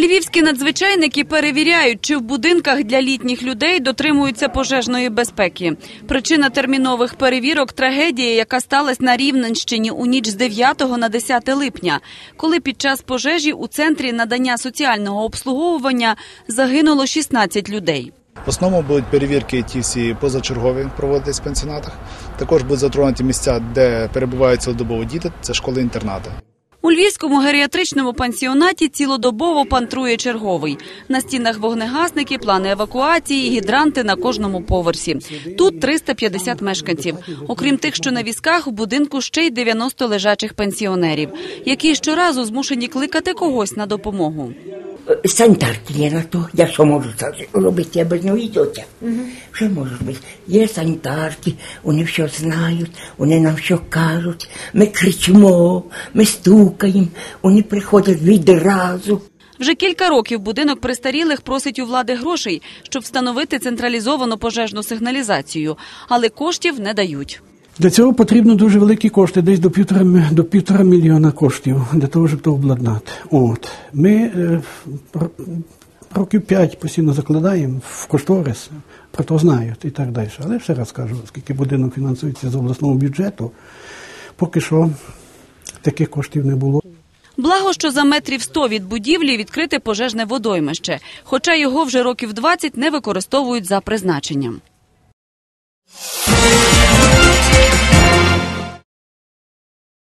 Львівські надзвичайники перевіряють, чи в будинках для літніх людей дотримуються пожежної безпеки. Причина термінових перевірок трагедія, яка сталася на Рівненщині у ніч з 9 на 10 липня, коли під час пожежі у центрі надання соціального обслуговування загинуло 16 людей. В основному будуть перевірки ті всі позачергові проводитись в пенсіонатах. Також будуть затронуті місця, де перебувають цілодобово діти, це школи-інтернати. У львівському геріатричному пансіонаті цілодобово пантрує черговий. На стінах вогнегасники, плани евакуації, гідранти на кожному поверсі. Тут 350 мешканців. Окрім тих, що на візках, в будинку ще й 90 лежачих пенсіонерів, які щоразу змушені кликати когось на допомогу. Санітарки є на то. Я що можу робити? Я без нього і тьотя. Що можу робити? Є санітарки, вони все знають, вони нам що кажуть. Ми кричимо, ми стукаємо, вони приходять відразу. Вже кілька років будинок престарілих просить у влади грошей, щоб встановити централізовану пожежну сигналізацію, але коштів не дають. Для цього потрібно дуже великі кошти, десь до півтора, до півтора мільйона коштів для того, щоб то обладнати. От. Ми е, років п'ять постійно закладаємо в кошторис, про то знають і так далі. Але ще раз кажу, оскільки будинок фінансується з обласного бюджету, поки що таких коштів не було. Благо, що за метрів 100 від будівлі відкрите пожежне водоймище, хоча його вже років 20 не використовують за призначенням.